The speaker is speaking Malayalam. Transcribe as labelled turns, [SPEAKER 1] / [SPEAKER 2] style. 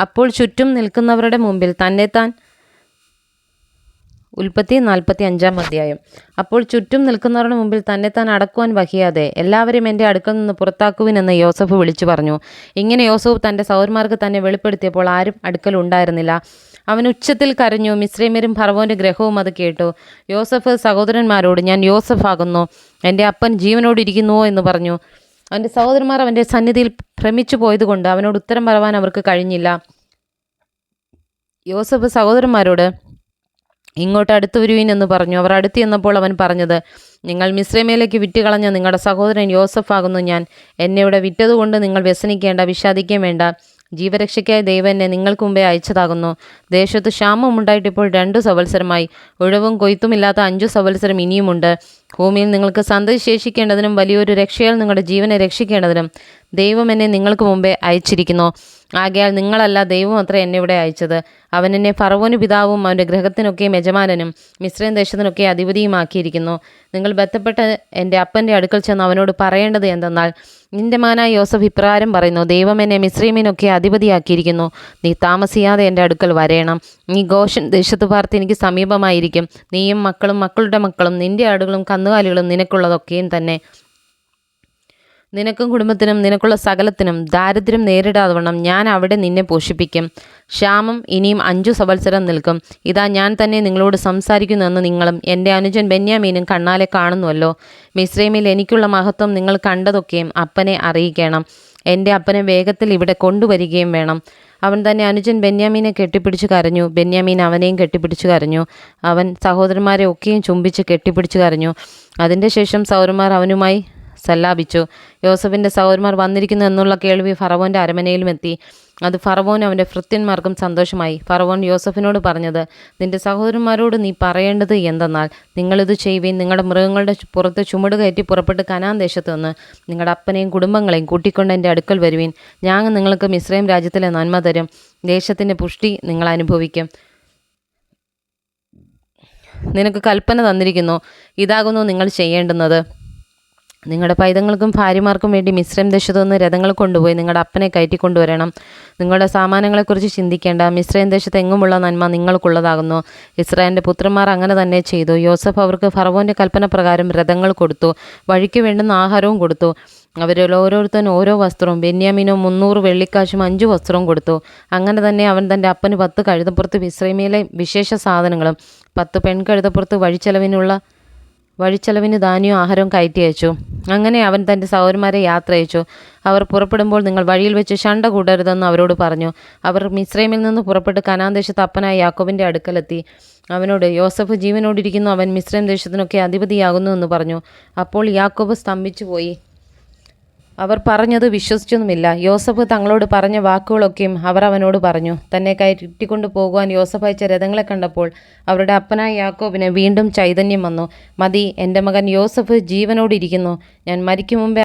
[SPEAKER 1] അപ്പോൾ ചുറ്റും നിൽക്കുന്നവരുടെ മുമ്പിൽ തന്നെ താൻ. ഉൽപ്പത്തി നാൽപ്പത്തി അഞ്ചാം അധ്യായം. അപ്പോൾ ചുറ്റും നിൽക്കുന്നവരുടെ മുമ്പിൽ തന്നെ താൻ അടക്കുവാൻ വഹിയാതെ എല്ലാവരും എന്റെ അടുക്കൽ നിന്ന് പുറത്താക്കുവിനെന്ന് യോസഫ് വിളിച്ചു പറഞ്ഞു. ഇങ്ങനെ യോസഫ് തന്റെ സൗരന്മാർക്ക് തന്നെ വെളിപ്പെടുത്തിയപ്പോൾ ആരും അടുക്കൽ ഉണ്ടായിരുന്നില്ല. അവൻ ഉച്ചത്തിൽ കരഞ്ഞു മിശ്രീമരും ഭർവോന്റെ ഗ്രഹവും അത് കേട്ടു. യോസഫ് സഹോദരന്മാരോട് ഞാൻ യോസഫ് ആകുന്നു. എന്റെ അപ്പൻ ജീവനോടിരിക്കുന്നുവോ എന്ന് പറഞ്ഞു. അവന്റെ സഹോദരന്മാർ അവന്റെ സന്നിധിയിൽ ഭ്രമിച്ചു പോയതുകൊണ്ട് അവനോട് ഉത്തരം പറവാൻ അവർക്ക് കഴിഞ്ഞില്ല. യോസഫ് സഹോദരന്മാരോട് ഇങ്ങോട്ട് അടുത്ത് വരുവീൻ എന്ന് പറഞ്ഞു. അവർ അടുത്ത് ചെന്നപ്പോൾ അവൻ പറഞ്ഞത് നിങ്ങൾ മിശ്രമേലേക്ക് വിറ്റുകളഞ്ഞ നിങ്ങളുടെ സഹോദരൻ യോസഫ് ആകുന്നു ഞാൻ. എന്നെ ഇവിടെ വിറ്റതുകൊണ്ട് നിങ്ങൾ വ്യസനിക്കേണ്ട വിഷാദിക്കുകയും വേണ്ട. ജീവരക്ഷയ്ക്കായി ദൈവം എന്നെ നിങ്ങൾക്ക് മുമ്പേ അയച്ചതാകുന്നു. ദേശത്ത് ക്ഷാമം ഉണ്ടായിട്ട് ഇപ്പോൾ രണ്ടു സവത്സരമായി. ഉഴവും കൊയ്ത്തുമില്ലാത്ത അഞ്ചു സവത്സരം ഇനിയുമുണ്ട്. ഭൂമിയിൽ നിങ്ങൾക്ക് സന്തതി ശേഷിക്കേണ്ടതിനും വലിയൊരു രക്ഷയാൽ നിങ്ങളുടെ ജീവനെ രക്ഷിക്കേണ്ടതിനും ദൈവം എന്നെ നിങ്ങൾക്ക് മുമ്പേ അയച്ചിരിക്കുന്നു. ആകയാൽ നിങ്ങളല്ല ദൈവം അത്ര എന്നെ ഇവിടെ അയച്ചത്. അവൻ എന്നെ ഫറവോന് പിതാവും അവന്റെ ഗ്രഹത്തിനൊക്കെ യജമാനനും മിശ്രയും ദേശത്തിനൊക്കെ അധിപതിയുമാക്കിയിരിക്കുന്നു. നിങ്ങൾ ബന്ധപ്പെട്ട് എന്റെ അപ്പന്റെ അടുക്കൽ ചെന്ന് അവനോട് പറയേണ്ടത് എന്തെന്നാൽ നിന്റെ മാനായ യോസഫ് ഇപ്രകാരം പറയുന്നു ദൈവം എന്നെ മിശ്രീമിനൊക്കെ അധിപതിയാക്കിയിരിക്കുന്നു. നീ താമസിയാതെ എന്റെ അടുക്കൽ വരേണം. നീ ഗോഷൻ ദേശത്ത് പാർത്ത് എനിക്ക് സമീപമായിരിക്കും. നീയും മക്കളും മക്കളുടെ മക്കളും നിന്റെ ആടുകളും കന്നുകാലികളും നിനക്കുള്ളതൊക്കെയും തന്നെ. നിനക്കും കുടുംബത്തിനും നിനക്കുള്ള സകലത്തിനും ദാരിദ്ര്യം നേരിടാതെ വണ്ണം ഞാൻ അവിടെ നിന്നെ പോഷിപ്പിക്കും. ക്ഷാമം ഇനിയും അഞ്ചു സവത്സരം നിൽക്കും. ഇതാ ഞാൻ തന്നെ നിങ്ങളോട് സംസാരിക്കുന്നുവെന്ന് നിങ്ങളും എന്റെ അനുജൻ ബെന്യാമീനും കണ്ണാലെ കാണുന്നുവല്ലോ. മിശ്രൈമിൽ എനിക്കുള്ള മഹത്വം നിങ്ങൾ കണ്ടതൊക്കെയും അപ്പനെ അറിയിക്കണം. എന്റെ അപ്പനെ വേഗത്തിൽ ഇവിടെ കൊണ്ടുവരികയും വേണം. അവൻ തന്നെ അനുജൻ ബെന്യാമീനെ കെട്ടിപ്പിടിച്ച് കരഞ്ഞു. ബെന്യാമീൻ അവനെയും കെട്ടിപ്പിടിച്ച് കരഞ്ഞു. അവൻ സഹോദരന്മാരെ ഒക്കെയും ചുംബിച്ച് കെട്ടിപ്പിടിച്ച് കരഞ്ഞു. അതിന്റെ ശേഷം സൗരന്മാർ അവനുമായി സല്ലാപിച്ചു. യോസഫിന്റെ സഹോദരന്മാർ വന്നിരിക്കുന്നു എന്നുള്ള കേൾവി ഫറവോന്റെ അരമനയിലും എത്തി. അത് ഫറവോനും അവന്റെ ഭൃത്യന്മാർക്കും സന്തോഷമായി. ഫറവോൻ യോസഫിനോട് പറഞ്ഞത് നിന്റെ സഹോദരന്മാരോട് നീ പറയേണ്ടത് എന്തെന്നാൽ നിങ്ങളിത് ചെയ്യുകയും നിങ്ങളുടെ മൃഗങ്ങളുടെ പുറത്ത് ചുമട് കയറ്റി പുറപ്പെട്ട് കനാൻ ദേശത്ത് നിന്ന് നിങ്ങളുടെ അപ്പനെയും കുടുംബങ്ങളെയും കൂട്ടിക്കൊണ്ട് എന്റെ അടുക്കൽ വരുവീൻ. ഞാൻ നിങ്ങൾക്ക് മിശ്രയും രാജ്യത്തിലെ നന്മ തരും. ദേശത്തിന്റെ പുഷ്ടി നിങ്ങൾ അനുഭവിക്കും. നിനക്ക് കൽപ്പന തന്നിരിക്കുന്നു. ഇതാകുന്നു നിങ്ങൾ ചെയ്യേണ്ടുന്നത്. നിങ്ങളുടെ പൈതങ്ങൾക്കും ഭാര്യമാർക്കും വേണ്ടി മിശ്രം ദേശത്തുനിന്ന് രഥങ്ങൾ കൊണ്ടുപോയി നിങ്ങളുടെ അപ്പനെ കയറ്റി കൊണ്ടുവരണം. നിങ്ങളുടെ സാമാനങ്ങളെക്കുറിച്ച് ചിന്തിക്കേണ്ട. മിശ്രയും ദേശത്ത് എങ്ങുമുള്ള നന്മ നിങ്ങൾക്കുള്ളതാകുന്നു. ഇസ്രായേലിന്റെ പുത്രന്മാർ അങ്ങനെ തന്നെ ചെയ്തു. യോസഫ് അവർക്ക് ഫറവോന്റെ കൽപ്പന പ്രകാരം രഥങ്ങൾ കൊടുത്തു. വഴിക്ക് വേണ്ടുന്ന ആഹാരവും കൊടുത്തു. അവരിൽ ഓരോരുത്തരും ഓരോ വസ്ത്രവും ബെന്യാമിനോ മുന്നൂറ് വെള്ളിക്കാശും അഞ്ച് വസ്ത്രവും കൊടുത്തു. അങ്ങനെ തന്നെ അവൻ തന്റെ അപ്പന് പത്ത് കഴുതപ്പുറത്ത് വിശ്രമിയിലെ വിശേഷ സാധനങ്ങളും പത്ത് പെൺകഴുതപ്പുറത്ത് വഴിച്ചെലവിനുള്ള വഴിച്ചെലവിന് ധാന്യവും ആഹാരവും കയറ്റി അയച്ചു. അങ്ങനെ അവൻ തന്റെ സഹോദരന്മാരെ യാത്ര അയച്ചു അവർ പുറപ്പെടുമ്പോൾ നിങ്ങൾ വഴിയിൽ വെച്ച് ശണ്ട കൂടരുതെന്ന് അവരോട് പറഞ്ഞു. അവർ മിശ്രൈമിൽ നിന്ന് പുറപ്പെട്ട് കനാൻ ദേശത്ത് അപ്പനായ യാക്കോബിന്റെ അടുക്കലെത്തി. അവനോട് യോസഫ് ജീവനോടിരിക്കുന്നു. അവൻ മിശ്രൈം ദേശത്തിനൊക്കെ അധിപതിയാകുന്നു എന്ന് പറഞ്ഞു. അപ്പോൾ യാക്കോബ് സ്തംഭിച്ചു പോയി അവർ പറഞ്ഞത് വിശ്വസിച്ചൊന്നുമില്ല യോസഫ് തങ്ങളോട് പറഞ്ഞ വാക്കുകളൊക്കെയും അവർ അവനോട് പറഞ്ഞു. തന്നെ കയറ്റിക്കൊണ്ടു പോകുവാൻ യോസഫ് അയച്ച രഥങ്ങളെ കണ്ടപ്പോൾ അവരുടെ അപ്പനായ യാക്കോബിന് വീണ്ടും ചൈതന്യം വന്നു. മതി എന്റെ മകൻ യോസഫ് ജീവനോടിരിക്കുന്നു. ഞാൻ മരിക്കും മുമ്പേ